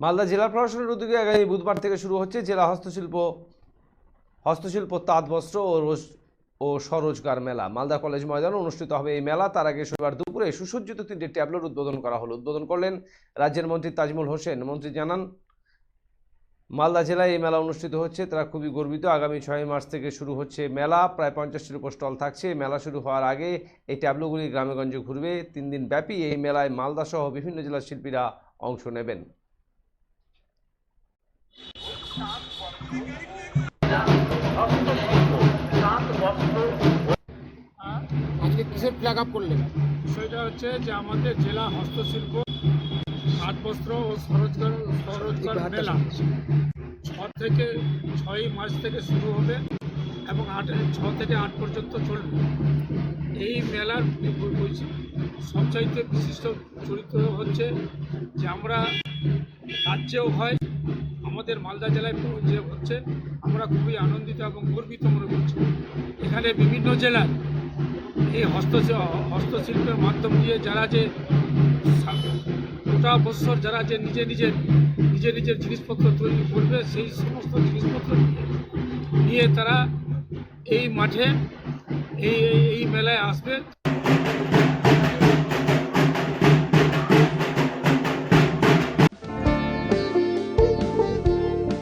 মালদা জেলা প্রশাসনের উদ্যোগে আগামী বুধবার থেকে শুরু হচ্ছে জেলা হস্তশিল্প হস্তশিল্প, তাঁত, বস্ত্র ও রোজ, ও স্বরোজগার মেলা। মালদা কলেজ ময়দানে অনুষ্ঠিত হবে এই মেলা। তার আগে শনিবার দুপুরে সুসজ্জিত তিনটি ট্যাবলোর উদ্বোধন করা হলো। উদ্বোধন করলেন রাজ্যের মন্ত্রী তাজমুল হোসেন। মন্ত্রী জানান, মালদা জেলায় এই মেলা অনুষ্ঠিত হচ্ছে। তারা খুবই গর্বিত। আগামী ছয় মার্চ থেকে শুরু হচ্ছে মেলা। প্রায় পঞ্চাশটির উপর স্টল থাকছে। মেলা শুরু হওয়ার আগে এই ট্যাবলোগুলি গ্রামেগঞ্জে ঘুরবে। তিন দিন ব্যাপী এই মেলায় মালদা সহ বিভিন্ন জেলার শিল্পীরা অংশ নেবেন। আজকে কিসের ফ্ল্যাগ আপ করলেন? বিষয়টা হচ্ছে যে আমাদের জেলা হস্তশিল্প হাট বস্ত্র ও স্বরোজগার স্বরোজগার মেলা ছ থেকে ছয় মার্চ থেকে শুরু হবে এবং আট ছ থেকে আট পর্যন্ত চলবে। এই মেলার সবচাইতে বিশিষ্ট চরিত্র হচ্ছে যে আমরা রাজ্যেও হয় আমাদের মালদা জেলায় যে হচ্ছে। আমরা খুবই আনন্দিত এবং গর্বিত মনে করছি। এখানে বিভিন্ন জেলার এই হস্ত হস্তশিল্পের মাধ্যম দিয়ে যারা যে গোটা বৎসর যারা যে নিজে নিজের নিজে নিজের জিনিসপত্র তৈরি করবে, সেই সমস্ত জিনিসপত্র নিয়ে তারা এই মাঠে এই- এই মেলায় আসবে।